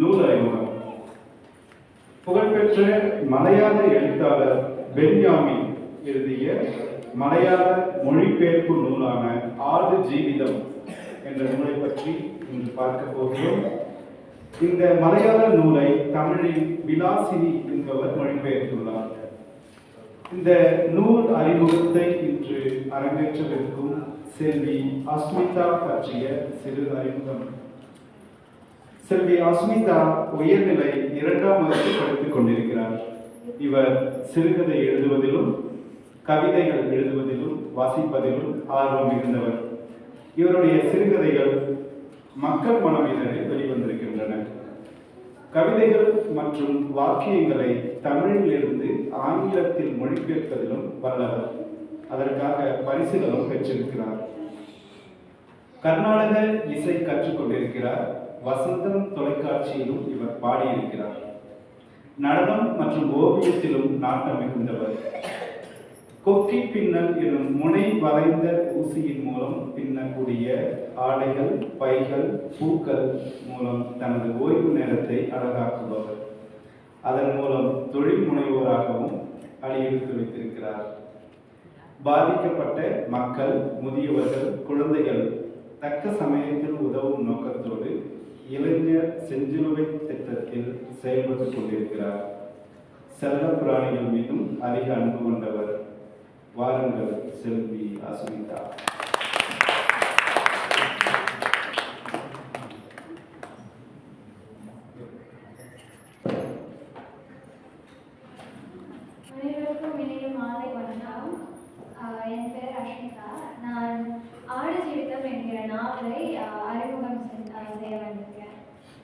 நூல் அறிமுகம் புகழ்பெற்ற மலையாள எழுத்தாளர் பென்யாமின் எழுதிய மலையாள மொழிபெயர்ப்பு நூலான ஆடு ஜீவிதம் என்ற நூலை பற்றி இன்று பார்க்க போகிறோம். இந்த மலையாள நூலை தமிழில் விலாசினி என்பவர் மொழிபெயர்த்துள்ளார் இந்த நூல் அறிமுகத்தை இன்று அரங்கேற்றவிருக்கும் செல்வி அஸ்மிதா பற்றிய சிறு அறிமுகம். செல்வி அஸ்மிதா உயர்நிலை இரண்டாம் வகுப்பு படித்துக் கொண்டிருக்கிறார். இவர் சிறுகதை எழுதுவதிலும் கவிதைகள் எழுதுவதிலும் வாசிப்பதிலும் ஆர்வம் மிகுந்தவர். இவருடைய சிறுகதைகள் மக்கள் மனம் வெளிவந்திருக்கின்றன. கவிதைகள் மற்றும் வாக்கியங்களை தமிழிலிருந்து ஆங்கிலத்தில் மொழிபெயர்ப்பதிலும் வல்லவர். அதற்காக பரிசுகளும் பெற்றிருக்கிறார். கர்நாடக இசை கற்றுக்கொண்டிருக்கிறார். வசந்தம் தொலைக்காட்சியிலும் இவர் பாடியிருக்கிறார். நடனம் மற்றும் ஓவியத்திலும் நாட்டம் மிகுந்தவர். கொக்கி பின்னல் எனும் முனை வரைந்த ஊசியின் மூலம் பின்னக்கூடிய ஆடைகள் பைகள் பூக்கள் மூலம் தனது ஓய்வு நேரத்தை அழகாக்குபவர். அதன் மூலம் தொழில் முனைவோராகவும் அடியெடுத்து வைத்திருக்கிறார். பாதிக்கப்பட்ட மக்கள் முதியவர்கள் குழந்தைகள் தக்க சமயத்தில் உதவும் நோக்கத்தோடு இளைஞர் செஞ்சிலுவை திட்டத்தில் செயல்பட்டுக் கொண்டிருக்கிறார். செல்ல பிராணிகள் மீதும் அதிக அன்பு கொண்டவர். வாருங்கள் செல்வி அசுமிதா அனைவருக்கும் இனிய மாலை வணக்கம் ஆஹ் என் பேர் அஷ்மிதா நான் ஆடு ஜீவிதம் என்கிற நாவலை ஆஹ் அறிமுகம் செய்- ஆஹ் செய்ய வந்திருக்கேன்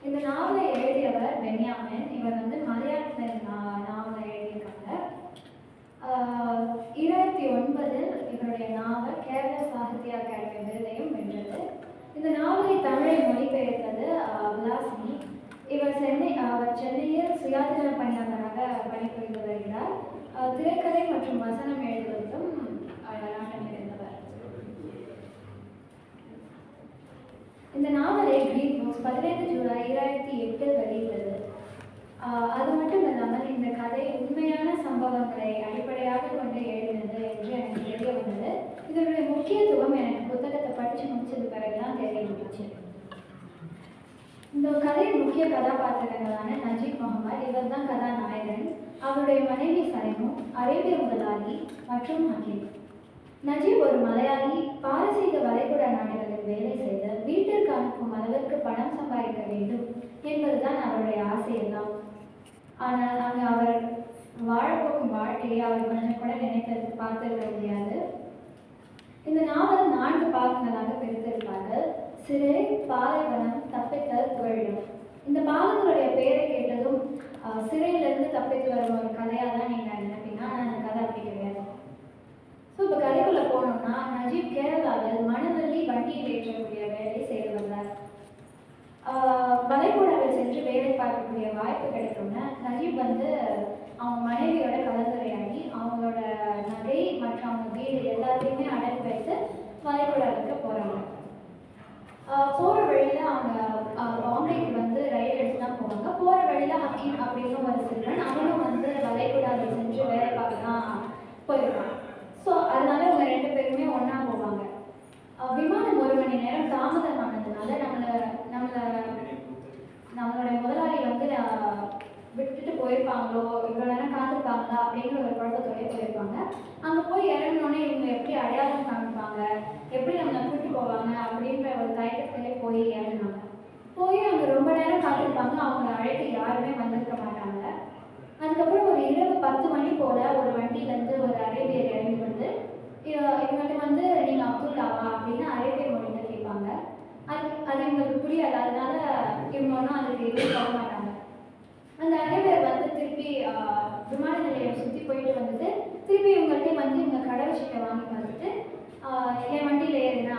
இந்த நாவலை எழுதியவர் பென்யாமின் இவர் வந்து மலையாளத்தில் நா- நாவலை எழுதியிருக்காங்க ஆஹ் இருபத்தி இவருடைய நாவல் கேரள சாகித்ய அகாடமி விருதையும் வென்றது. இந்த நாவலை தமிழை மொழிபெயர்த்தது விலாசினி இவர் சென்னை அவர் சென்னையில் சுயாதீன பணியாளராக பணிபுரிந்து வருகிறார் ஆஹ் திரைக்கதை மற்றும் வசனம் எழுதுவதிலும் ஆஹ் நாட்டம் இருந்தவர் இந்த நாவலை கிரீன் புக்ஸ் பதினைந்து ஜூலை இரண்டாயிரத்தி எட்டில் வெளியிட்டது ஆஹ் அது மட்டும் இல்லாமல் இந்த கதை உண்மையான சம்பவங்களை அடிப்படையாக கொண்டு எழுதினது என்று எனக்கு தெரிய வந்தது இதனுடைய முக்கியத்துவம் எனக்கு புத்தகத்தை படித்து முடிச்சது பிறகுதான் தெரிய வந்துச்சு இந்த கதையின் முக்கிய கதாபாத்திரங்களான நஜீப் முகமது இவர் தான் கதாநாயகன். அவருடைய மனைவி சைமு அரேபிய முதலாளி மற்றும் ஹக்கீம். நஜீப் ஒரு மலையாளி. பாரசீக வளைகுடா நாடுகளில் வேலை செய்து வீட்டிற்கு அனுப்பும் அளவிற்கு பணம் சம்பாதிக்க வேண்டும் என்பதுதான் அவருடைய ஆசையெல்லாம். ஆனால் அங்கு அவர் வாழப்போகும் வாழ்க்கையை அவர் கொஞ்சம் கூட நினைத்து பார்த்திருக்க முடியாது. இந்த நாவல் நான்கு பாகங்களாக பிரித்திருப்பார்கள். சிறை பாலைவனம் தப்பித்தல் புகழிடம். இந்த பாகங்களுடைய பெயரை கேட்டதும் ஆஹ், சிறையிலிருந்து தப்பித்து வரும் ஒரு கதையாக தான் நீங்கள் நினைப்பீங்கன்னா அந்த கதை அப்படி கிடையாது. ஸோ இப்போ கதைக்குள்ளே போனோம்னா நஜீப் கேரளாவில் மணவள்ளி வண்டியில் ஏற்றக்கூடிய வேலை செய்து வந்தார் ஆஹ், வளைகுடாவில் சென்று வேலை பார்க்கக்கூடிய வாய்ப்பு கிடைக்கும்னா நஜீப் வந்து அவங்க மனைவியோட கலந்துரையாடி அவங்களோட நகை மற்றும் அவங்க வீடு எல்லாத்தையுமே அடகு வைத்து வளைகுடாவுக்கு போகிறாங்க போகிற வழியில் அவங்க ஆஹ், பாம்பேக்கு வந்து ரயில் எடுத்து தான் போவாங்க போகிற வழியில் ஹக்கீம் அப்படின்னு ஒரு சிறுவன் அவனும் வந்து வளைகுடாவில் சென்று வேலை பார்க்க தான் போயிருக்கான் ஸோ அதனால இவங்க ரெண்டு பேருமே ஒன்றா போவாங்க ஆஹ், விமானம் ஒரு மணி நேரம் தாமதமானதுனால நம்மளை நம்மளை நம்மளுடைய முதலாளி வந்து ஆஹ், விட்டுட்டு போயிருப்பாங்களோ இவ்வளோ நேரம் காத்திருப்பாங்களா அப்படிங்கிற ஒரு குழப்பத்தோடய போயிருப்பாங்க அங்கே போய் இறங்கினோடனே இவங்க எப்படி அடையாளம் காமிப்பாங்க எப்படி நம்மளை கூட்டி போவாங்க அப்படின்ற ஒரு தயக்கத்திலே போய் இறங்கினாங்க போய் அங்கே ரொம்ப நேரம் காத்திருப்பாங்க அவங்கள அழைக்க யாருமே வந்திருக்க மாட்டாங்க அதுக்கப்புறம் ஒரு இரவு பத்து மணி போல ஒரு வண்டியிலேருந்து ஒரு அரேபியர் இறங்கி வந்து இவ- இவங்கள்ட்ட வந்து நீங்கள் அப்துல்லாவா? அப்படின்னு அரேபிய மொழியில் கேட்பாங்க. அது அது இவங்களுக்கு புரியாது. அதனால இவங்க ஒன்றும் அதுக்கு எதுவும் போக மாட்டாங்க. அந்த அரேபியர் வந்து திருப்பி விமான நிலையம் சுற்றி போயிட்டு வந்துட்டு திருப்பி இவங்கள்ட்டே வந்து இவங்க கடை விஷயத்தை வாங்கி வந்துட்டு என் வண்டியில் ஏறுனா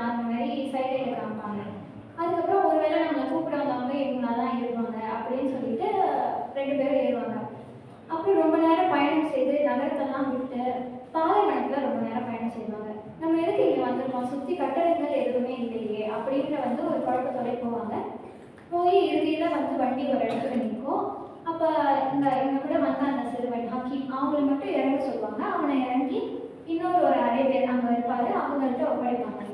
அப்படின்ற வந்து ஒரு குழப்பத்தோட போவாங்க. போய் இறுதியில் வந்து வண்டி ஒரு இடத்துல நிற்கும் அப்போ இந்த இவங்க கூட வந்த அந்த சிறுவன் ஹக்கீம் அவங்கள மட்டும் இறங்க சொல்லுவாங்க. அவனை இறங்கி இன்னொரு ஒரு அரை பேர் அங்கே இருப்பார். அவங்கள்ட்ட ஒப்படைப்பாங்க.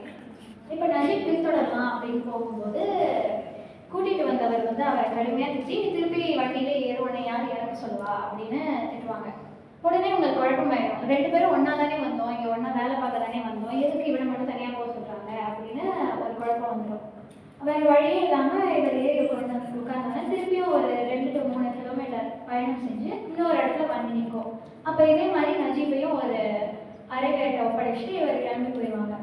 இப்போ நஜீப் பின்தொடரலாம் அப்படின்னு போகும்போது கூட்டிகிட்டு வந்தவர் வந்து அவரை கடுமையாக திட்டி திருப்பி வண்டியில் ஏறுவனை யார் இறங்க சொல்லுவா? அப்படின்னு திட்டுவாங்க. உடனே உங்களுக்கு குழப்பமாயிடும் ரெண்டு பேரும் ஒன்றா தானே வந்தோம். இங்கே ஒன்றா வேலை பார்க்க தானே வந்தோம். எதுக்கு இவனை மட்டும் தனியாக போக சொல்கிறாங்க அப்படின்னு குழப்பம் வந்துடும் வேறு வழியே இல்லாமல் இவர் ஏறி உட்காந்து உட்காந்தாங்க திருப்பியும் ஒரு ரெண்டு டு மூணு கிலோமீட்டர் பயணம் செஞ்சு இன்னொரு இடத்துல பண்ணி நிற்கும் அப்போ இதே மாதிரி நஜீபையும் ஒரு அரைவேட்டை ஒப்படைச்சிட்டு இவர் கிளம்பி போயிடுவாங்க.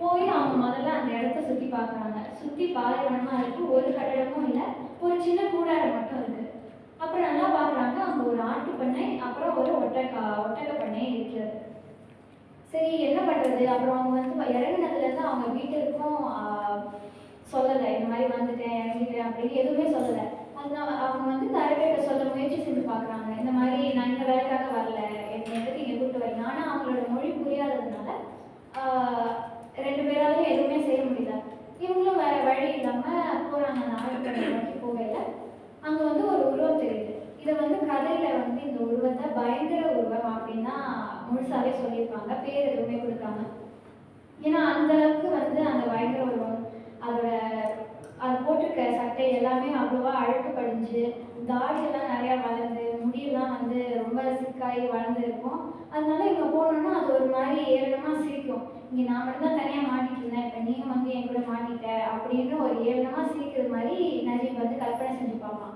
போய் அவங்க முதல்ல அந்த இடத்த சுற்றி பார்க்குறாங்க. சுற்றி பாலைவனமாக இருக்குது ஒரு கட்டடமும் இல்லை. ஒரு சின்ன கூடாரம் மட்டும் இருக்குது அப்புறம் நல்லா பார்க்குறாங்க. அங்கே ஒரு ஆட்டு பண்ணை அப்புறம் ஒரு ஒட்டக்கா ஒட்டக பண்ணை இருக்கிறது சரி என்ன பண்ணுறது அப்புறம் அவங்க வந்து இறங்கினதுலேருந்து அவங்க வீட்டுக்கும் சொல்லலை இந்த மாதிரி வந்துட்டேன் இறங்கிட்டேன் அப்படின்னு எதுவுமே சொல்லலை. அதனால அவங்க வந்து இந்த சொல்ல முயற்சி செஞ்சு பார்க்குறாங்க இந்த மாதிரி நான் இந்த வேலைக்காக வரல என்னை எதுக்கு இங்கே கூப்பிட்டு வரீங்க? ஆனால் அவங்களோட மொழி புரியாததுனால ரெண்டு பேராலையும் எதுவுமே செய்ய முடியல. இவங்களும் வேறு வழி இல்லாமல் போறாங்க அந்த ஆழ்கடலை நோக்கி போகையில அங்க வந்து ஒரு உருவம் தெரியுது இதை வந்து கதையில வந்து இந்த உருவத்தை பயங்கர உருவம் அப்படின்னா முழுசாவே சொல்லியிருப்பாங்க. பேர் எதுவுமே கொடுக்காம. ஏன்னா அந்த அளவுக்கு வந்து அந்த பயங்கர உருவம் அதோட அது போட்டிருக்க சட்டை எல்லாமே அவ்வளோவா அழுக்கு படிஞ்சு தாடியெல்லாம் நிறையா வளர்ந்து முடியெல்லாம் வந்து ரொம்ப சிக்காகி வளர்ந்துருக்கும் அதனால இங்கே போனோன்னா அது ஒரு மாதிரி ஏளனமாக சிரிக்கும். இங்கே நான் மட்டும் தான் தனியாக மாட்டிட்டு இருந்தேன் இப்போ நீயும் வந்து என் கூட மாட்டிட்ட அப்படின்னு ஒரு ஏளனமாக சிரிக்கிற மாதிரி நஜீப் வந்து கற்பனை செஞ்சு பார்ப்பான்.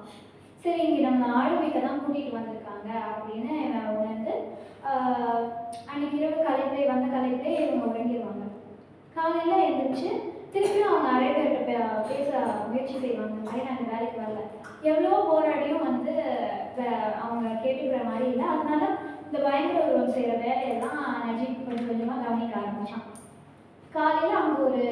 சரி இங்கே நம்ம ஆளுமைக்கு தான் கூட்டிகிட்டு வந்திருக்காங்க அப்படின்னு உணர்ந்து அன்னைக்கு இரவு கலைப்பிலே வந்த கலைப்பிலே இவங்க உறங்கிடுவாங்க. காலையில எழுந்திரிச்சு திருப்பியும் அவங்க அரைவேட்ட பேச முயற்சி செய்வாங்க. இந்த மாதிரி நாங்கள் வேலைக்கு வரல. எவ்வளோ போராடியும் வந்து அவங்க கேட்டுக்கிற மாதிரி இல்லை. அதனால இந்த பயங்கர உருவம் செய்கிற வேலையெல்லாம் நஜீப் கொஞ்சம் கொஞ்சமாக கவனிக்க ஆரம்பிச்சான். காலையில் அங்கே ஒரு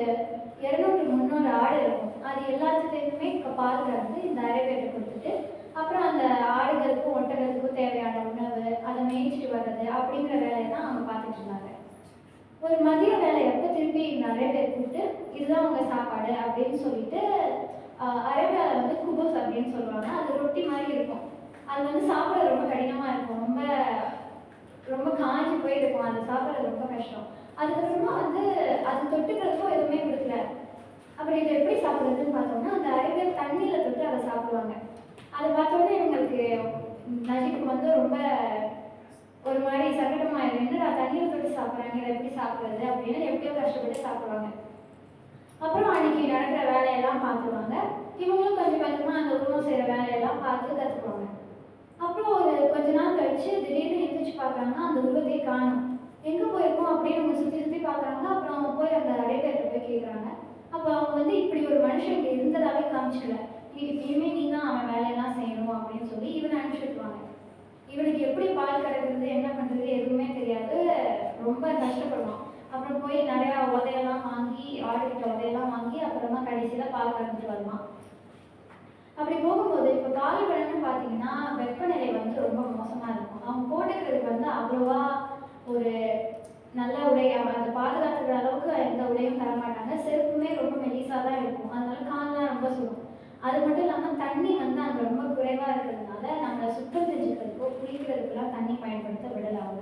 இரநூறு முந்நூறு ஆடு இருக்கும். அது எல்லாத்துலேயுமே பால் கறந்து இந்த அரைவேட்டை கொடுத்துட்டு அப்புறம் அந்த ஆடுகளுக்கும் ஒட்டகத்துக்கும் தேவையான உணவு அதை மேய்ச்சிட்டு வர்றது அப்படிங்கிற வேலையை தான் அவங்க பார்த்துட்டு இருந்தாங்க. ஒரு மதிய வேலை எப்போ திருப்பி நிறைய பேர் கூப்பிட்டு இதுதான் அவங்க சாப்பாடு அப்படின்னு சொல்லிட்டு அரேபியாவில் வந்து குபோஸ் அப்படின்னு சொல்லுவாங்க. அது ரொட்டி மாதிரி இருக்கும். அது வந்து சாப்பிட ரொம்ப கடினமாக இருக்கும். ரொம்ப ரொம்ப காஞ்சி போயிருக்கும் அது சாப்பிட்றது ரொம்ப கஷ்டம். அதுக்கப்புறமா வந்து அது தொட்டுக்கிறதுக்கும் எதுவுமே கொடுக்கல. அப்புறம் இதை எப்படி சாப்பிட்றதுன்னு பார்த்தோம்னா அந்த அரேபியா தண்ணியில் தொட்டு அதை சாப்பிடுவாங்க. அதை பார்த்தோன்னே இவங்களுக்கு நஜிக்கு வந்து ரொம்ப ஒரு மாதிரி சங்கடமாக இருக்கு. என்னடா தண்ணியில் போட்டு சாப்பிட்றாங்க இதை எப்படி சாப்பிட்றது அப்படின்னு எப்படியோ கஷ்டப்பட்டு சாப்பிடுவாங்க. அப்புறம் அன்னைக்கு நடக்கிற வேலையெல்லாம் பார்த்துருவாங்க. இவங்களும் கொஞ்சம் கொஞ்சமாக அந்த உருவம் செய்கிற வேலையெல்லாம் பார்த்து கற்றுக்குவாங்க அப்புறம் ஒரு கொஞ்ச நாள் கழிச்சு திடீர்னு எந்திரிச்சு பார்க்குறாங்க அந்த உருவத்தையே காணும். எங்கே போயிருக்கோம் அப்படின்னு அவங்க சுற்றி சுற்றி பார்க்குறாங்க. அப்புறம் அவங்க போய் அந்த அடைபேர்கிட்ட போய் கேட்குறாங்க அப்போ அவங்க வந்து இப்படி ஒரு மனுஷன் இங்கே இருந்ததாகவே காமிச்சிடல இனிமேல் இனிமே நீ தான் அவன் வேலையெல்லாம் செய்யணும் அப்படின்னு சொல்லி இவனை அனுப்பிச்சு இவனுக்கு எப்படி பால் கறக்கிறது என்ன பண்ணுறது எதுவுமே தெரியாது. ரொம்ப கஷ்டப்படுவான். அப்புறம் போய் நிறையா உதையெல்லாம் வாங்கி ஆடுகிட்ட உதையெல்லாம் வாங்கி அப்புறமா கடைசியில் பால் கறந்துட்டு வருவான். அப்படி போகும்போது இப்போ பாலைவனம்னு பார்த்தீங்கன்னா வெப்பநிலை வந்து ரொம்ப மோசமாக இருக்கும். அவங்க போட்டுக்கிறதுக்கு வந்து அவ்வளோவா ஒரு நல்ல உடை அவன் அதை பாதுகாத்துக்கிற அளவுக்கு எந்த உடையும் தரமாட்டாங்க. செருப்புமே ரொம்ப மெலிசாக தான் இருக்கும். அதனால கால்லாம் ரொம்ப சுடும். அது மட்டும் இல்லாமல் தண்ணி வந்து அங்கே ரொம்ப குறைவாக இருக்கிறதுனால நாங்கள் சுத்தம் செஞ்சுக்கிறதுக்கோ குளிக்கிறதுக்கெல்லாம் தண்ணி பயன்படுத்த விடலாம்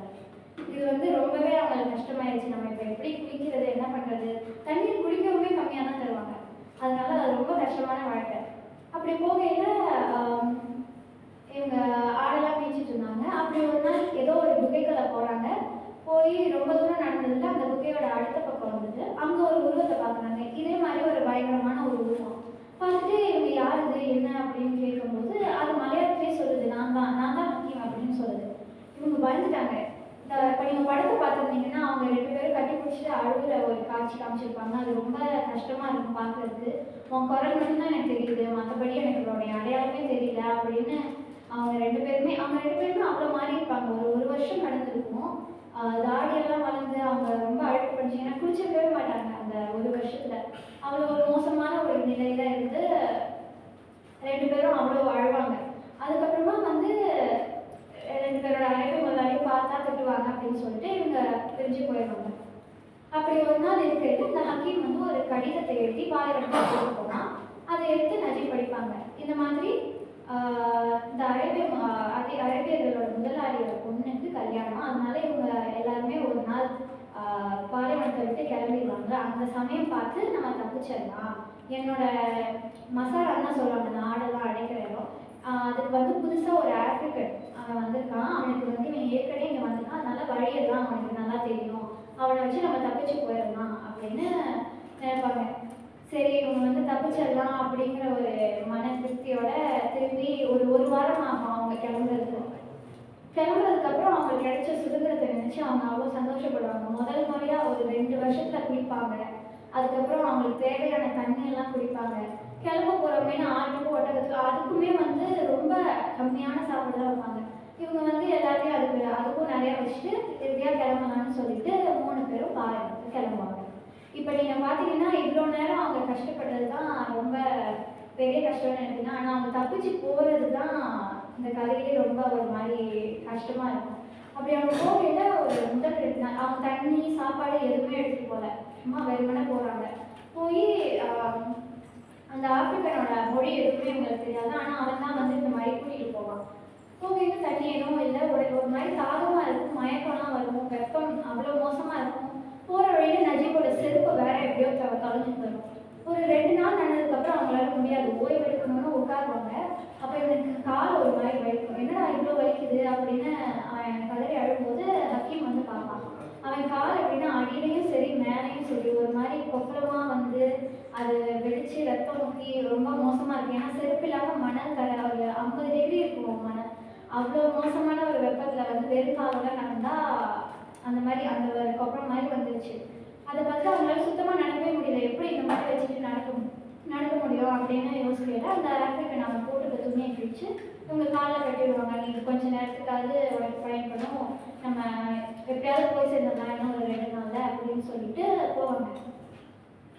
இது வந்து ரொம்பவே அவங்களுக்கு கஷ்டமாயிருச்சு. நம்ம இப்போ எப்படி குளிக்கிறது என்ன பண்ணுறது தண்ணீர் குளிக்கவுமே கம்மியாக தான் தருவாங்க. அதனால அது ரொம்ப கஷ்டமான வாழ்க்கை. அப்படி போகையில் எங்கள் இவங்க ஆடெல்லாம் மேய்ச்சிட்டு இருந்தாங்க. அப்படி ஒரு நாள் ஏதோ ஒரு குகைக்குள்ள போகிறாங்க போய் ரொம்ப தூரம் நடந்ததுல அந்த குகையோட அடுத்த பக்கம் வந்தது அங்கே ஒரு உருவத்தை பார்க்குறாங்க. இதே மாதிரி ஒரு பயங்கரமான ஒரு உருவம். பார்த்துட்டு இவங்க யார் இது? என்ன அப்படின்னு கேட்கும்போது அது மலையாளத்திலே சொல்லுது நான் தான் நான் தான் முக்கியம் அப்படின்னு சொல்லுது இவங்க பயந்துட்டாங்க. இந்த இப்போ நீங்கள் படத்தை பார்த்துருந்தீங்கன்னா அவங்க ரெண்டு பேரும் கட்டி பிடிச்சிட்டு அழுகிற ஒரு காட்சி காமிச்சிருப்பாங்க. அது ரொம்ப கஷ்டமாக இருக்கும் பார்க்குறதுக்கு. உன் குரல் மட்டும்தான் எனக்கு தெரியுது. மற்றபடி எனக்கு உன்னுடைய அடையாளமே தெரியல அப்படின்னு அவங்க ரெண்டு பேருமே அவங்க ரெண்டு பேருமே அவ்வளோ மாறி இருப்பாங்க ஒரு ஒரு வருஷம் நடந்துருக்கும் தாடியெல்லாம் வளர்ந்து அவங்க ரொம்ப அழுப்பு பண்ணிச்சு ஏன்னா குளிச்சிருக்கவே மாட்டாங்க அந்த ஒரு வருஷத்துல. அவ்வளோ ஒரு மோசமான ஒரு நிலையில இருந்து ரெண்டு பேரும் அவ்வளோ அழுவாங்க அதுக்கப்புறமா வந்து ரெண்டு பேரோட அழைப்பு எல்லாரையும் பார்த்தா திட்டுவாங்க அப்படின்னு சொல்லிட்டு இவங்க பிரிஞ்சு போயிடுவாங்க. அப்படி ஒரு நாள் இருக்கிறது இந்த ஹக்கீம் வந்து ஒரு கடிதத்தை எழுதி பாலைவனத்தில் போட்டு போனால் அதை எடுத்து நஜி படிப்பாங்க. இந்த மாதிரி இந்த அரேபிய அதே அரேபியர்களோட முதலாளியோட பொண்ணுக்கு கல்யாணம்? அதனால இவங்க எல்லாருமே ஒரு நாள் பாலைவனத்தை விட்டு கிளம்பிடுவாங்க. அந்த சமயம் பார்த்து நம்ம தப்பிச்சிடலாம். என்னோட மசாலான்னு சொல்லுவாங்க. அந்த ஆடெல்லாம் அடைக்கிற இடம். அதுக்கு வந்து புதுசாக ஒரு ஆஃப்ரிக்கன் அவன் வந்திருக்கான். அவனுக்கு வந்து நீ ஏற்கனவே இங்கே வந்திருக்கான். அதனால வழியெல்லாம் அவனுக்கு நல்லா தெரியும். அவனை வச்சு நம்ம தப்பிச்சு போயிடலாம் அப்படின்னு நினைப்பாங்க. சரி இவங்க வந்து தப்பிச்சிடலாம் அப்படிங்கிற ஒரு மன திருப்தியோட திரும்பி ஒரு ஒரு வாரம் ஆகும் அவங்க கிளம்புறதுக்கு. கிளம்புறதுக்கப்புறம் அவங்க அவங்களுக்கு கிடைச்ச சுதந்திரத்தை நினச்சி அவங்க அவ்வளோ சந்தோஷப்படுவாங்க. முதல் முறையாக ஒரு ரெண்டு வருஷத்துல குளிப்பாங்க அதுக்கப்புறம் அவங்களுக்கு தேவையான தண்ணியெல்லாம் குடிப்பாங்க. கிளம்ப போறவங்க ஆட்டுக்கு ஒட்டகத்துக்கு அதுக்குமே வந்து ரொம்ப கம்மியான சாப்பாடு தான் வைப்பாங்க. இவங்க வந்து எல்லாத்தையும் அதுக்கு அதுக்கும் நிறையா வச்சுட்டு இறுதியாக கிளம்பலாம்னு சொல்லிட்டு மூணு பேரும் பாருங்க கிளம்புவாங்க. இப்போ நீங்கள் பார்த்தீங்கன்னா இவ்வளோ நேரம் அவங்க கஷ்டப்படுறது தான் ரொம்ப பெரிய கஷ்டம்னு நினைக்கிறேன் ஆனால் அவங்க தப்பிச்சு போகிறது தான் இந்த கதையிலே ரொம்ப ஒரு மாதிரி கஷ்டமாக இருக்கும். அப்படி அவங்க போகையில் ஒரு முதல் ரெண்டு நாள் அவங்க தண்ணி சாப்பாடு எதுவுமே எடுத்துகிட்டு போகல. சும்மா வெறுமனே போகிறாங்க போய் அந்த ஆப்பிரிக்கனோட மொழி எதுவுமே எங்களுக்கு தெரியாது. ஆனால் அவன் தான் வந்து இந்த மாதிரி கூட்டிகிட்டு போவான். போகையில தண்ணி எதுவும் இல்லை. ஒரு ஒரு மாதிரி தாகமாக இருக்கும். மயக்கம்லாம் வரும் வெப்பம் அவ்வளோ மோசமாக இருக்கும். போகிற வழியில் நஜீபோட செருப்பு வேற எப்படியோ தொ தொலைஞ்சு போயிடும். ஒரு ரெண்டு நாள் நடந்ததுக்கப்புறம் அவங்களால முடியாது. ஓய்வு எடுக்கணும்னு உட்காருவாங்க. அப்போ எனக்கு கால் ஒரு மாதிரி வலிக்கும். என்னடா இவ்வளோ வலிக்குது? அப்படின்னு அவன் கதறி அழும்போது ஹக்கீம் வந்து பார்ப்பான். அவன் கால் எப்படின்னா அடியிலையும் சரி மேலேயும் சரி. ஒரு மாதிரி கொப்பளமாக வந்து அது வெடிச்சு ரத்தம் ஊற்றி ரொம்ப மோசமாக இருக்கு. ஏன்னா செருப்பு இல்லாமல் மணல் தர ஒரு ஐம்பது டிகிரி இருக்கும் மணல். அவ்வளோ மோசமான ஒரு வெப்பத்தில் வந்து வெறும் காலோட நடந்தால் அந்த மாதிரி அந்த கொப்பரம் மாதிரி வந்துருச்சு. அதை பார்த்து அவங்களால சுத்தமாக நடக்கவே முடியல. எப்படி இந்த மாதிரி வச்சுட்டு நடக்க நடக்க முடியும் அப்படின்னு யோசிக்கல. அந்த ஆஃப்ரிக்கன் நம்ம போட்டுக்க துணியை கிழிச்சு இவங்க காலில் கட்டிடுவாங்க நீங்கள் கொஞ்ச நேரத்துக்காவது உனக்கு பயன்படும் நம்ம எப்படியாவது போய் சேர்ந்தோம்னா இன்னும் ஒரு ரெண்டு நாளில் அப்படின்னு சொல்லிட்டு போவாங்க.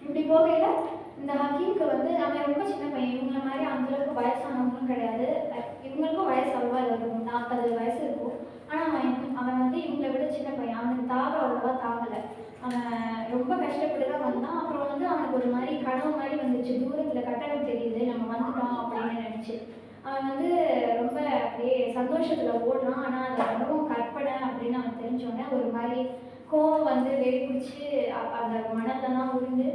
இப்படி போகையில் இந்த ஹக்கீம்க்கு வந்து அவன் ரொம்ப சின்ன பையன். இவங்கள மாதிரி அந்தளவுக்கு வயசானவங்களும் கிடையாது. இவங்களுக்கும் வயசு அவ்வளோ இருக்கும் நாற்பது வயசு இருக்கும். ஆனால் அவன் அவன் வந்து இவங்களை விட சின்ன பையன். அவனுக்கு தாகம் அவ்வளோவா தாவலை அவன் ரொம்ப கஷ்டப்பட்டு தான் வந்தான். அப்புறம் வந்து அவனுக்கு ஒரு மாதிரி கனவு மாதிரி வந்துச்சு. தூரத்தில் கட்டடம் தெரியுது. நம்ம வந்துட்டோம் அப்படின்னு நினச்சி. அவன் வந்து ரொம்ப அப்படியே சந்தோஷத்தில் ஓடுறான். ஆனால் அது அதுவும் கற்பனை அப்படின்னு அவன் தெரிஞ்சோடனே ஒரு மாதிரி கோவம் வந்து வெறி பிடிச்சி அந்த மனத்தெல்லாம் உருண்டு.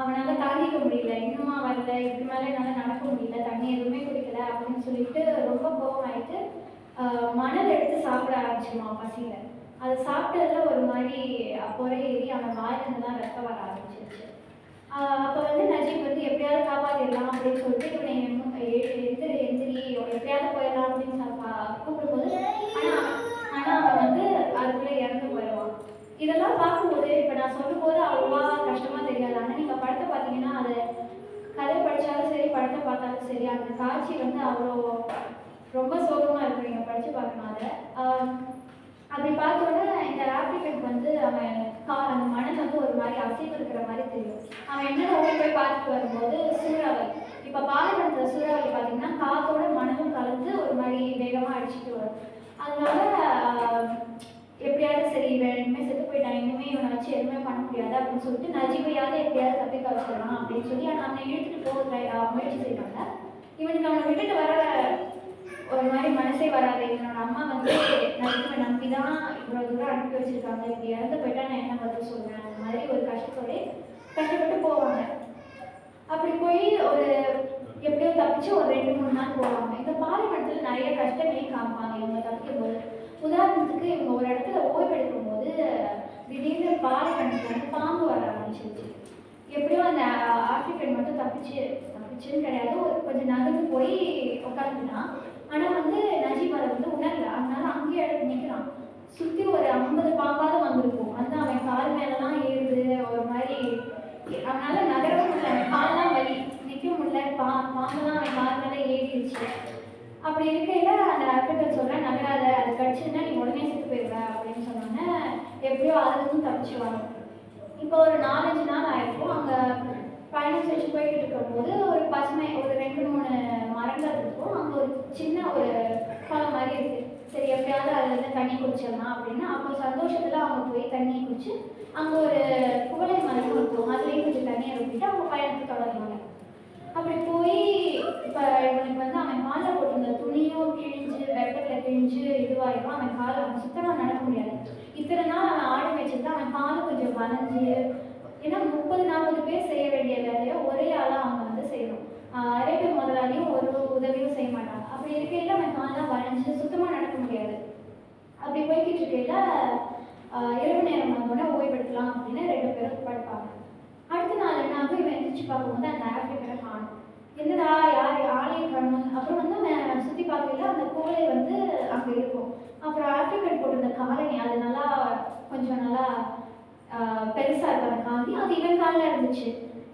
அவனால் தாங்கிக்க முடியல. இன்னுமா வரல இதுக்கு மேலே என்னால் நடக்க முடியல. தண்ணி எதுவுமே குடிக்கல அப்படின்னு சொல்லிட்டு ரொம்ப கோவம் ஆயிட்டு மணல் எடுத்து சாப்பிட ஆரம்பிச்சிருவான் பசியில? அதை சாப்பிட்டதுல ஒரு மாதிரி அப்போரே ஏறி அவன் வாயிலிருந்துலாம் ரத்தம் வர ஆரம்பிச்சிருச்சு. அப்போ வந்து நஜீப் வந்து எப்படியாவது காப்பாற்றிடலாம் அப்படின்னு சொல்லிட்டு இவனை எம்~ எந்திரி எந்திரி எப்படியாவது போயிடலாம் அப்படின்னு கூப்பிடும்போது ஆனா ஆனா அவன் வந்து அதுக்குள்ள இறந்து போயிடுவான். இதெல்லாம் பார்க்கும்போது இப்போ நான் சொல்லும்போது அவ்வளோவா கஷ்டமா தெரியாது. ஆனால் நீங்க படத்தை பார்த்தீங்கன்னா அது கதை படிச்சாலும் சரி படத்தை பார்த்தாலும் சரி அந்த காட்சி வந்து அவ்வளோ ரொம்ப சோகமா இருக்கும் நீங்க படிச்சு பார்க்கணும் அதை. ஆஹ் அப்படி பார்த்தோன்னே இந்த ஆப்ரிக்கன் வந்து அவன் கா அந்த மனது வந்து ஒரு மாதிரி அசைவு இருக்கிற மாதிரி தெரியும். அவன் என்ன ஓடி போய் பார்த்துட்டு வரும்போது சூறாவளி. இப்போ பாலைவனத்தில் சூறாவளி பார்த்தீங்கன்னா காத்தோட மனமும் கலந்து ஒரு மாதிரி வேகமாக அடிச்சுட்டு வரும். அதனால எப்படியாவது சரி வேணுமே இனிமேல் செத்து போயிட்டான் இனிமேல் இவனை வச்சு எதுவுமே பண்ண முடியாது அப்படின்னு சொல்லிட்டு நஜீபையாவது எப்படியாவது தப்பிக்க வச்சிடலாம் அப்படின்னு சொல்லி அவனை இழுத்துட்டு போக முயற்சி செய்வாங்க. இவனுக்கு அவனை விட்டுட்டு வர ஒரு மாதிரி மனசே வராது. என்னோட அம்மா வந்து நஜீபை நம்பி தான் இவ்வளோ தூரம் அனுப்பி வச்சிருக்காங்க. இப்படி இறந்து போயிட்டா நான் என்ன பதில் சொல்கிறேன் அந்த மாதிரி ஒரு கஷ்டத்தோட கஷ்டப்பட்டு போவாங்க. அப்படி போய் ஒரு எப்படியோ தப்பிச்சு ஒரு ரெண்டு மூணு நாள் போவாங்க. இந்த பாலைவனத்தில் நிறைய கஷ்டங்களையும் காமிப்பாங்க இவங்க தப்பிக்கும் போது. உதாரணத்துக்கு இவங்க ஒரு இடத்துல ஓய்வு எடுக்கும்போது திடீர்னு பாலைவனத்துல வந்து பாம்பு வர ஆரம்பிச்சிருச்சு. எப்படியோ அந்த ஆப்பிரிக்கன் மட்டும் தப்பிச்சு தப்பிச்சுன்னு கிடையாது. ஒரு கொஞ்சம் நகர்ந்து போய் உட்காந்துட்டான் ஆனால் வந்து நஜீப் அதை வந்து உணரல. அதனால அங்கேயே எடுத்து நிற்கிறான் சுற்றி ஒரு ஐம்பது பாம்பாவது வந்திருக்கும். வந்து அவன் கால் மேலெல்லாம் ஏறுது ஒரு மாதிரி. அவனால நகரவும் முடியல. அவன் கால்லாம் வலி. நிற்க முடியல. பா பாம்பெல்லாம் அவன் கால் மேலே ஏறிடுச்சு. அப்படி இருக்கையில அந்த ஆப்பிரிக்கன் சொல்றேன் நகராத அது கடிச்சிருந்தா நீ உடனே செத்து போயிடுவ அப்படின்னு சொன்னோன்னே எப்படியோ அதுலேருந்து தப்பிச்சு வரும். இப்போ ஒரு நாலஞ்சு நாள் ஆயிருக்கும் அங்கே பயணம் செஞ்சு போய்கிட்டு இருக்கும்போது ஒரு பசுமை ஒரு ரெண்டு மூணு மரங்கள் இருக்கும். அங்கே ஒரு சின்ன ஒரு குளம் மாதிரி இருக்கு. சரி எப்படியாவது அதில் இருந்து தண்ணி குடிச்சிடலாம் அப்படின்னு. அப்போ சந்தோஷத்தில் அவங்க போய் தண்ணியை குடிச்சு அங்கே ஒரு குவளை மரம் இருக்கும். அதுலேயும் கொஞ்சம் தண்ணியை ஊற்றிட்டு அவங்க பயணத்தை தொடருவாங்க அப்படி போய் இப்போ இவனுக்கு வந்து அவன் காலில் போட்டிருந்த துணியும் கிழிஞ்சு வெட்டல அவன் காலை அவன் சுத்தமாக நடக்க முடியாது. இத்தனை நாள் அவன் ஆடு வச்சுருந்தா அவன் காலை கொஞ்சம் வளைஞ்சு ஏன்னா முப்பது நாற்பது பேர் செய்ய வேண்டிய வேலையை ஒரே ஆளாக அவங்க வந்து செய்யணும். நிறைய பேர் முதலாளியும் ஒரு உதவியும் செய்ய மாட்டாங்க. அப்படி இருக்கையில அவன் காலெலாம் வளைஞ்சு சுத்தமாக நடக்க முடியாது. அப்படி போய்கிட்டு இருக்கையில இரவு நேரம் வந்தோடனே ஓய்வெடுக்கலாம் அப்படின்னு ரெண்டு பேரும் படுப்பாங்க. அடுத்த நாள் என்ன ஆகும்? இவன் எந்திரிச்சு பார்க்கும்போது அந்த ஆப்பிரிக்கனை காணும். என்னடா யார் ஆளையே காணும். அப்புறம் வந்து அவன் சுற்றி பார்க்கல அந்த கோலை வந்து அங்கே இருக்கும். அப்புறம் ஆப்பிரிக்கன் போட்டிருந்த காலனி அது நல்லா கொஞ்சம் நல்லா ஆஹ் பெருசா இருக்க அந்த காந்தி அது இவன் காலில் இருந்துச்சு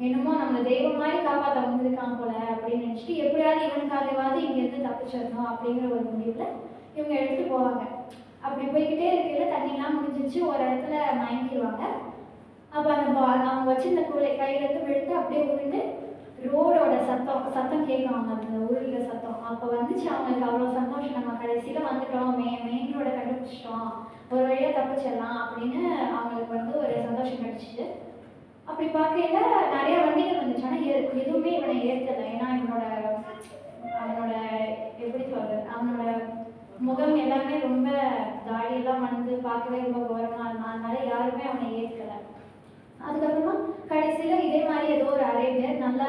என்னமோ நம்ம தெய்வம் மாதிரி காப்பாற்ற வந்திருக்கான் போல அப்படின்னு நினச்சிட்டு எப்படியாவது இவனுக்காகவாது இங்கேருந்து தப்பிச்சிடணும் அப்படிங்கிற ஒரு முடிவில் இவங்க எடுத்துகிட்டு போவாங்க. அப்படி போய்கிட்டே இருக்கையில் தண்ணிலாம் முடிஞ்சிச்சு ஒரு இடத்துல மயங்கிடுவாங்க அப்போ அந்த பா அவங்க வச்சிருந்த கூலை கையிலேருந்து விழுந்து அப்படியே விழுந்து ரோடோட சத்தம் சத்தம் கேட்குவாங்க அந்த ஊருல சத்தம். அப்போ வந்துச்சு அவங்களுக்கு அவ்வளோ சந்தோஷம். நம்ம கடைசியில் வந்துட்டோம் மே மெயின் ரோட கண்டுபிடிச்சிட்டோம். ஒரு வழியாக தப்பிச்சிடலாம் அப்படின்னு அவங்களுக்கு வந்து ஒரு சந்தோஷம் கிடச்சிச்சு. அப்படி பார்க்கையில நிறைய வண்டிகள் வந்துச்சு. ஆனால் எ- எதுவுமே இவனை ஏற்கலை ஏன்னா இவனோட அவனோட எப்படி சொல்றது அவனோட முகம் எல்லாமே ரொம்ப தாடியெல்லாம் வந்து பார்க்கவே ரொம்ப கோரமாக இருந்தான். அதனால யாருமே அவனை ஏற்கலை அதுக்கப்புறமா கடைசியில் இதே மாதிரி ஏதோ ஒரு அரேபியர் நல்ல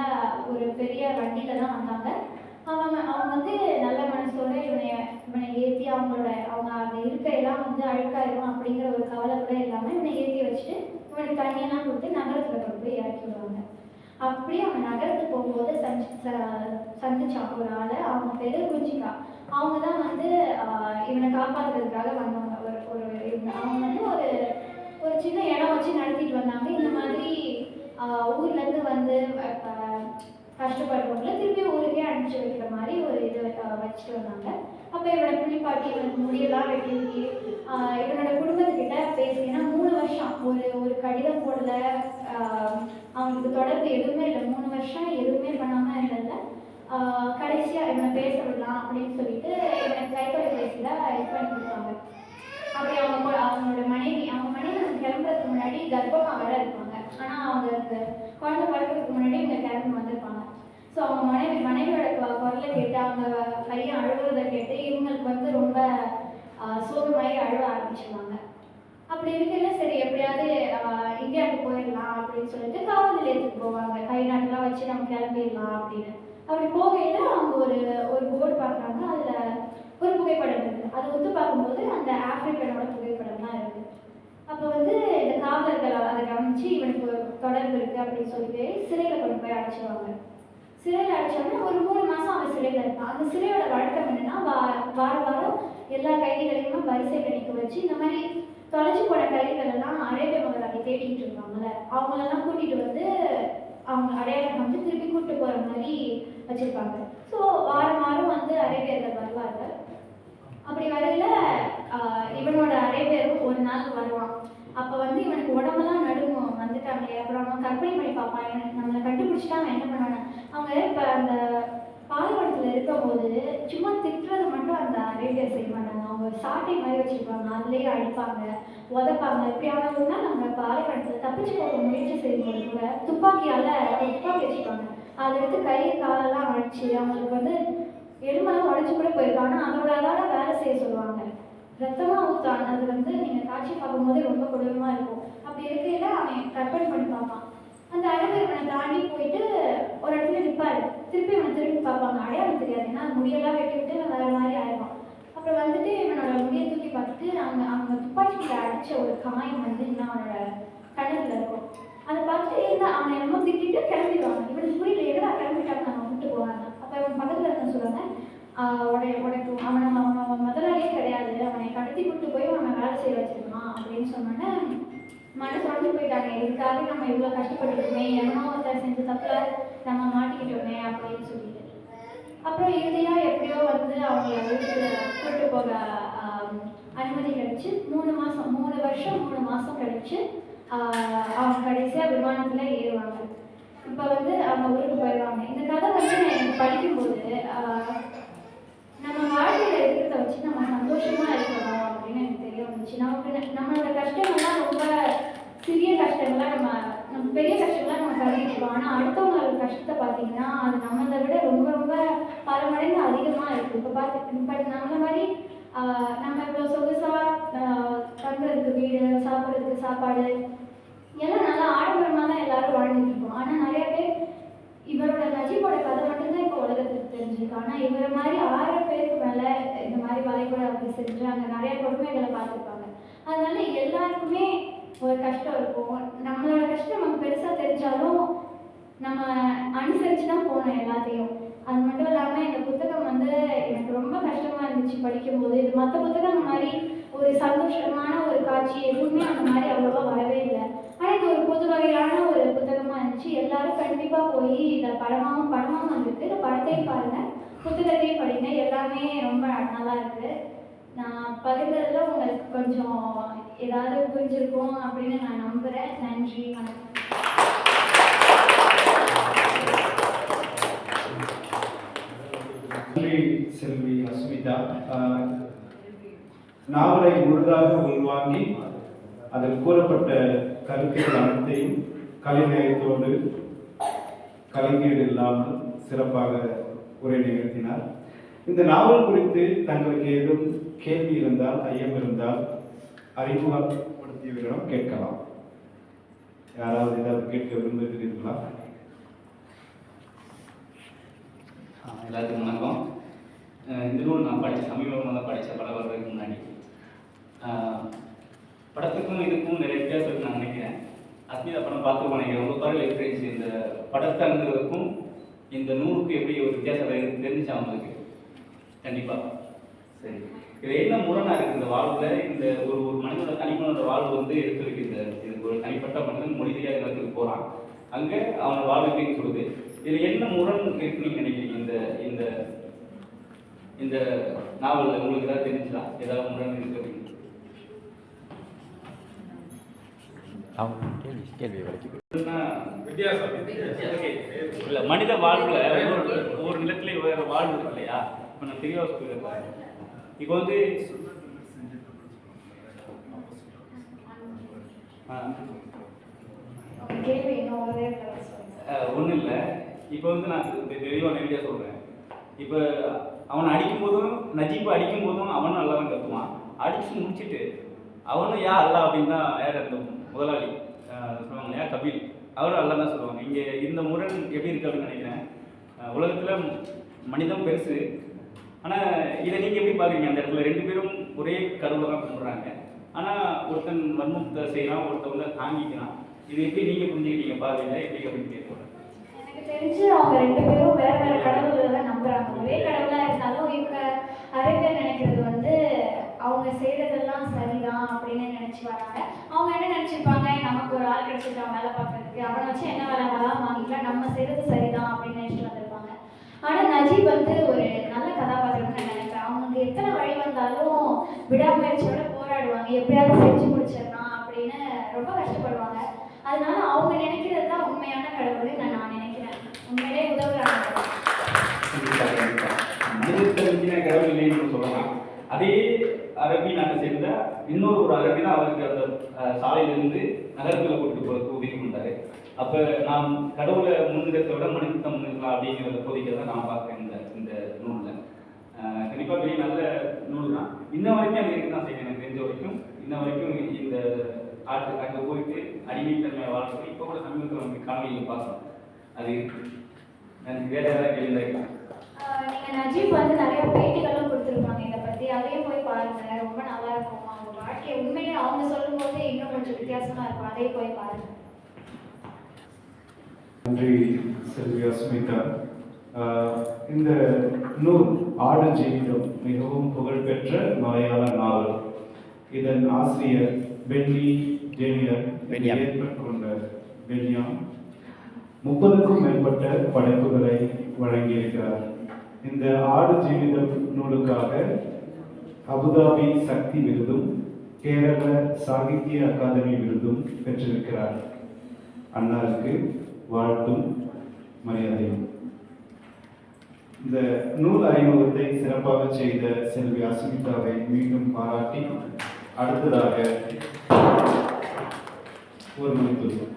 ஒரு பெரிய வண்டியில தான் வந்தாங்க. அவங்க அவங்க வந்து நல்ல மனசோட இவனை இவனை ஏற்றி அவங்களோட அவங்க அந்த இருக்கையெல்லாம் வந்து அழுக்காயிரும் அப்படிங்கிற ஒரு கவலை கூட இல்லாமல் இவனை ஏற்றி வச்சுட்டு இவனுக்கு தண்ணியெல்லாம் கொடுத்து நகரத்தில் கொண்டு போய் இறக்கி விடுவாங்க அப்படியே அவன் நகரத்துக்கு போகும்போது சந்தி சந்திச்சான் ஒரு ஆளை அவங்க பேர் குஞ்சிகா அவங்க தான் வந்து இவனை காப்பாற்றுறதுக்காக வந்தவங்க. ஒரு ஒரு அவங்க வந்து ஒரு ஒரு சின்ன இடம் வச்சு நடத்திட்டு வந்தாங்க. இந்த மாதிரி ஊர்லேருந்து ஊர்ல இருந்து வந்து கஷ்டப்படுறவங்கள திருப்பி ஊருக்கே அனுப்பிச்சு வைக்கிற மாதிரி ஒரு இது வச்சுட்டு வந்தாங்க. அப்போ இவனை குளிப்பாட்டி இவனுக்கு முடியெல்லாம் வெட்டி இவனோட குடும்பத்துக்கிட்ட பேசி மூணு வருஷம் ஒரு ஒரு அவங்களுக்கு தொடர்பு எதுவுமே இல்லை. மூணு வருஷம் எதுவுமே பண்ணாமல் இருந்ததில்ல கடைசியாக கடைசியா இவனை பேச விடலாம் அப்படின்னு சொல்லிட்டு இவனை கைத்தொலைபேசியில இது பண்ணி கொடுத்தாங்க அப்படி அவங்க அவங்களோட மனைவி அவங்க மனைவி அவங்க கிளம்புறதுக்கு முன்னாடி கர்ப்பமா வேற இருப்பாங்க. ஆனால் அவங்க அந்த குழந்தை பிறக்கிறதுக்கு முன்னாடி இங்கே கிளம்பி வந்திருப்பாங்க. ஸோ அவங்க மனைவி மனைவியோட குரலை கேட்டு அவங்க பையன் அழுகுறத கேட்டு இவங்களுக்கு வந்து ரொம்ப ஆஹ், சோகமாயி அழுவ ஆரம்பிச்சிருவாங்க. அப்படி இருக்கையில சரி எப்படியாவது இந்தியாவுக்கு போயிடலாம் அப்படின்னு சொல்லிட்டு காவல் நிலையத்துக்கு போவாங்க. கை நாட்டெல்லாம் வச்சு நம்ம கிளம்பிடலாம் அப்படின்னு. அப்படி போகையில அவங்க ஒரு ஒரு போர்டு பார்க்குறாங்க. அதுல ஒரு புகைப்படம் இருக்கு. அது ஒத்து பார்க்கும்போது அந்த ஆப்பிரிக்கனோட புகைப்படம் தான் இருக்கு. அப்போ வந்து இந்த காவலர்கள் அதை கவனிச்சு இவனுக்கு தொடர்பு இருக்கு அப்படின்னு சொல்லிட்டு சிறையில் கொண்டு போய் அடைச்சிருவாங்க. சிறையில் அடைச்சோடனே ஒரு மூணு மாதம் அவன் சிறையில் இருப்பான். அந்த சிறையோட வழக்கம் என்னன்னா வா- வார வாரம் எல்லா கைதிகளையுமே வரிசையில் நிற்க வச்சு இந்த மாதிரி தொலைஞ்சு போன கைதிகள் எல்லாம் அரேபிய முதலாளி தேடிட்டு இருப்பாங்கல்ல அவங்களெல்லாம் கூட்டிட்டு வந்து அவங்க அடையாளம் வந்து திருப்பி கூப்பிட்டு போற மாதிரி வச்சிருப்பாங்க. ஸோ வாரம் வாரம் வந்து அரேபியர்கள் வருவார்கள். அப்படி வரையில இவனோட அரேபியரும் ஒரு நாள் வருவான். அப்போ வந்து இவனுக்கு உடம்பெல்லாம் நடுங்கும். வந்துட்டாங்களே. அப்புறம் அவன் கற்பனை பண்ணி பார்ப்பான். நம்மளை கண்டுபிடிச்சிட்டா அவன் என்ன பண்ணுவானு அவங்க இப்போ அந்த பாலைவனத்தில் இருக்கும்போது சும்மா திட்டுறது மட்டும் அந்த ரேடியோ செய்ய மாட்டாங்க. அவங்க சாட்டை மாதிரி வச்சுருப்பாங்க. அதுலேயே அடிப்பாங்க உதைப்பாங்க. இப்படி ஆனவங்கன்னா நம்ம பாலைவனத்தில் தப்பிச்சு போக முயற்சி செய்யும்போது கூட துப்பாக்கியால் துப்பாக்கி வச்சுருப்பாங்க. அதை எடுத்து கை காலெல்லாம் அடிச்சு அவங்களுக்கு வந்து எலும்பெல்லாம் உடஞ்சி கூட போயிருக்காங்க ஆனால் அதோட அதால் வேலை செய்ய சொல்லுவாங்க. ரத்தமாக ஊத்தான் அது வந்து நீங்கள் காட்சி பார்க்கும்போது ரொம்ப கொடூரமாக இருக்கும். அப்படி இருக்கையில அவன் கற்பனை பண்ணி பார்ப்பான். அந்த அரபு இவனை தாண்டி போயிட்டு ஒரு இடத்துல நிற்பாரு திருப்பி இவனை திரும்பி பார்ப்பாங்க. அடையாளம் தெரியாது. ஏன்னா முடியெல்லாம் வெட்டி விட்டு வேற மாதிரி ஆயிடுவான். அப்புறம் வந்துட்டு இவனோட முடியை தூக்கி பார்த்துட்டு அவங்க அவங்க துப்பாக்கியில் அடிச்ச ஒரு காயம் வந்து இன்னும் அவனோட கண்ணத்தில் இருக்கும். அதை பார்த்துட்டு இந்த அவனை என்னமோ திட்டிட்டு கிளம்பிடுவாங்க. இவனுக்கு புரியல. எங்கடா கிளம்பிட்டாங்க? அவன் விட்டு போவாங்க அப்போ இவன் பக்கத்தில் இருந்த சொல்லுவாங்க உடைய உனக்கு அவனை அவன் அவன் முதலாளியே கிடையாது. அவனை கடத்தி கூட்டு போய் அவனை வேலை செய்ய வச்சிருக்கான். அப்படின்னு சொன்னோன்னே மனசு உடஞ்சு போயிட்டாங்க. இதுக்காக நம்ம இவ்வளோ கஷ்டப்பட்டுருக்கோமே எவனோ ஒருத்தர் செஞ்ச தப்பில் நம்ம மாட்டிக்கிட்டோமே அப்படின்னு சொல்லிட்டு. அப்புறம் இறுதியாக எப்படியோ வந்து அவங்கள வீட்டுல கூட்டு போக அனுமதி கிடச்சி மூணு மாதம் மூணு வருஷம் மூணு மாதம் கழிச்சு அவங்க கடைசியாக விமானத்தில் ஏறுவாங்க. இப்போ வந்து அவங்க ஊருக்கு போயிடுவாங்க. இந்த கதை வந்து நான் எனக்கு படிக்கும்போது நம்ம வாழ்க்கையில் இருக்கிறத வச்சு நம்ம சந்தோஷமாக இருக்கணும் அப்படின்னு எனக்கு வந்துச்சு. நமக்கு நம்மளோட கஷ்டங்கள்லாம் ரொம்ப சிறிய கஷ்டங்கள்லாம் நம்ம நம்ம பெரிய கஷ்டங்கள்லாம் நம்ம கருதிட்டு ஆனால் அடுத்தவங்களோட கஷ்டத்தை பார்த்தீங்கன்னா அது நம்மளை விட ரொம்ப ரொம்ப பல மடங்கு அதிகமாக இருக்குது இப்போ பார்த்து பட் நம்மள மாதிரி நம்ம இவ்வளோ சொகுசாக தங்குறதுக்கு வீடு சாப்பிட்றதுக்கு சாப்பாடு எல்லாம் நல்லா ஆடம்பரமாக தான் எல்லாரும் வாழ்ந்துட்டு இருக்கோம். ஆனால் நிறைய பேர் இவரோட நஜீபோட கதை மட்டும்தான் இப்போ உலகத்துக்கு தெரிஞ்சிருக்கு ஆனால் இவரை மாதிரி ஆயிரம் பேருக்கு மேலே இந்த மாதிரி வளைகுடா அப்படி செஞ்சு அங்கே நிறைய கொடுமைகளை பார்த்துருப்பாங்க. அதனால எல்லாருக்குமே ஒரு கஷ்டம் இருக்கும். நம்மளோட கஷ்டம் நமக்கு பெருசாக தெரிஞ்சாலும் நம்ம அனுசரித்து தான் போகணும் எல்லாத்தையும். அது மட்டும் இல்லாமல் இந்த புத்தகம் வந்து எனக்கு ரொம்ப கஷ்டமாக இருந்துச்சு படிக்கும்போது. இது மற்ற புத்தகம் மாதிரி ஒரு சந்தோஷமான ஒரு காட்சி எதுவுமே அந்த மாதிரி அவ்வளோவா வரவே இல்லை. ஆனால் இது ஒரு புது வகையான ஒரு புத்தகமாக இருந்துச்சு. எல்லாரும் கண்டிப்பாக போய் இதை படமாகவும் படமாகவும் வந்துட்டு இந்த படத்தையும் பாருங்கள் புத்தகத்தையும் படிங்க. எல்லாமே ரொம்ப நல்லா இருக்குது நான் பகிர்ந்ததில் உங்களுக்கு கொஞ்சம் ஏதாவது புரிஞ்சிருக்கும் அப்படின்னு நான் நம்புகிறேன் நன்றி வணக்கம். செல்வி அஸ்மிதா. நாவலை முழுதாக உள்வாங்கி அதில் கூறப்பட்ட கருத்துக்கள் அனைத்தையும் கலைநயத்தோடு கலைஞர் இல்லாமல் சிறப்பாக உரை நிகழ்த்தினார். இந்த நாவல் குறித்து தங்களுக்கு ஏதும் கேள்வி இருந்தால் ஐயம் இருந்தால் அறிமுகப்படுத்தியவர்களிடம் கேட்கலாம். யாராவது ஏதாவது கேட்க விரும்புகிறீர்களா எல்லாத்துக்கும் வணக்கம். இந்த நூல் நான் படித்த சமீபமாக தான் படித்தேன் பல வருடத்துக்கு முன்னாடி. படத்துக்கும் இதுக்கும் நிறைய வித்தியாசம் நான் நினைக்கிறேன். அஸ்மிதா படம் பார்த்து நினைக்கிறேன். உங்கள் பார்வையில் எக்ஸ்பீரியன்ஸ் இந்த படத்தங்கிறதுக்கும் இந்த நூலுக்கும் எப்படி ஒரு வித்தியாசம் இருக்குன்னு தெரிஞ்சு அவங்களுக்கு கண்டிப்பாக சரி. இது என்ன முரணா இருக்கு? இந்த வாழ்வுல இந்த ஒரு ஒரு மனிதனோட தனிமனோட வாழ்வு வந்து எடுத்துருக்கு இந்த இது ஒரு தனிப்பட்ட மனிதன் மொழி தெரியாத இடத்துக்கு போறான். அங்க அவனோட வாழ்வு எப்படின்னு சொல்லுது? இதுல என்ன முரண் இருக்குன்னு நீங்க நினைக்கிறீங்க? இந்த இந்த இந்த நாவல்ல உங்களுக்கு ஏதாவது தெரிஞ்சுதா? ஏதாவது முரண் இருக்கு வித்தியாசம். இல்ல மனித வாழ்வுல ஒவ்வொரு ஒவ்வொரு நிலத்துல வேற வாழ்வு இருக்கு இல்லையா? இப்ப நான் தெளிவா இப்போ வந்து ஒன்றும் இல்லை இப்போ வந்து நான் தெ- தெளிவா நேரடியாக சொல்கிறேன் இப்போ அவனை அடிக்கும் போதும் நஜீப்பை அடிக்கும் போதும் அவனும் நல்லா தான் கத்துவான். அடிச்சு முடிச்சிட்டு அவனும் யா அல்லா அப்படின்னு தான் யார் அந்த முதலாளி? சொல்லுவாங்க இல்லையா? கபில். அவரும் அல்லா தான் சொல்லுவாங்க. இங்கே இந்த முரண் எப்படி இருக்கு அப்படின்னு நினைக்கிறேன் உலகத்துல மனிதம் பெருசு. ஆனால் இதை நீங்கள் எப்படி பார்க்குறீங்க அந்த இடத்துல ரெண்டு பேரும் ஒரே கடவுளை தான் கும்பிட்றாங்க. ஆனால் ஒருத்தன் வன்மத்தை செய்கிறான் ஒருத்தவங்க தாங்கிக்கிறான். இது எப்படி நீங்கள் புரிஞ்சுக்கிட்டீங்க? பாருங்க எப்படி அப்படின்னு கேட்குறேன் எனக்கு தெரிஞ்சு அவங்க ரெண்டு பேரும் வேற வேற கடவுள்களை தான் நம்புறாங்க. ஒரே கடவுளா இருந்தாலும் இவங்க அறிஞர் நினைக்கிறது வந்து அவங்க செய்யறதெல்லாம் சரிதான் அப்படின்னு நினைச்சு வராங்க. அவங்க என்ன நினைச்சிருப்பாங்க? நமக்கு ஒரு ஆள் கிடைச்சிருக்கான் வேலை பார்க்கறதுக்கு. அவனை வச்சு என்ன வேலை வேலை வாங்கிக்கலாம் நம்ம செய்யறது சரிதான் அப்படின்னு நினைச்சிட்டு வந்திருப்பாங்க ஆனா நஜீப் வந்து ஒரு நல்ல கதாபாத்திரம்னு நான் நினைக்கிறேன். அவங்களுக்கு எத்தனை வழி வந்தாலும் விடாமுயற்சியோட போராடுவாங்க. எப்படியாவது செஞ்சு முடிச்சிடலாம் அப்படின்னு ரொம்ப கஷ்டப்படுவாங்க. அதனால அவங்க நினைக்கிறது தான் உண்மையான கடவுள் நான் நான் நினைக்கிறேன். உண்மையிலே உதவுறாங்க. கடவுள் இல்லைன்னு சொல்லலாம். அதே அரபி நாட்டை சேர்ந்த இன்னொரு ஒரு அரபி தான் அவருக்கு அந்த சாலையிலிருந்து நகரத்தில் கூட்டிட்டு போறதுக்கு உதவி பண்ணாரு அப்ப நாம் கடவுளை முன்னிறுத்த விட மனிதத்தை முன்னிறுத்தலாம் அப்படிங்கிறத போதிக்கிறத நான் பார்க்குறேன் இந்த இந்த நூலில். கண்டிப்பாக பெரிய நல்ல நூல் தான். இன்ன வரைக்கும் அது இருக்கு தான் செய்யணும் எனக்கு தெரிஞ்ச வரைக்கும். இன்ன வரைக்கும் இந்த ஆட்டு அங்கே போயிட்டு அடிமைத்தன்மையை வாழ்க்கை இப்போ கூட சமீபத்தில் நமக்கு காணொலியில் பார்த்தோம். அது இருக்கு எனக்கு வேற ஏதாவது கேள்வி இருக்கா ஆஹ் நஜீப் வந்து நிறைய பேட்டிகளும் கொடுத்துருப்பாங்க. இதை பத்தி அதையும் போய் பாருங்க ரொம்ப நல்லா இருக்கும் அவங்க வாழ்க்கை உண்மையிலேயே அவங்க சொல்லும்போது இன்னும் கொஞ்சம் வித்தியாசமா இருக்கும். அதையும் போய் பாருங்க. நன்றி செல்வி அஸ்மிதா ஆஹ் இந்த நூல் ஆடு ஜீவிதம் மிகவும் புகழ்பெற்ற மலையாள நாவல். இதன் ஆசிரியர் பென்னி டேனியர். ஏற்பட்டுக்கொண்ட பென்யாம் முப்பதுக்கும் மேற்பட்ட படைப்புகளை வழங்கியிருக்கிறார். இந்த ஆடு ஜீவிதம் நூலுக்காக அபுதாபி சக்தி விருதும் கேரள சாகித்ய அகாதமி விருதும் பெற்றிருக்கிறார். அன்னாருக்கு வாழ்த்தும் மரியாதையும். இந்த நூல் அறிமுகத்தை சிறப்பாக செய்த செல்வி அஸ்மிதாவை மீண்டும் பாராட்டி அடுத்ததாக ஒரு மணித்துவம்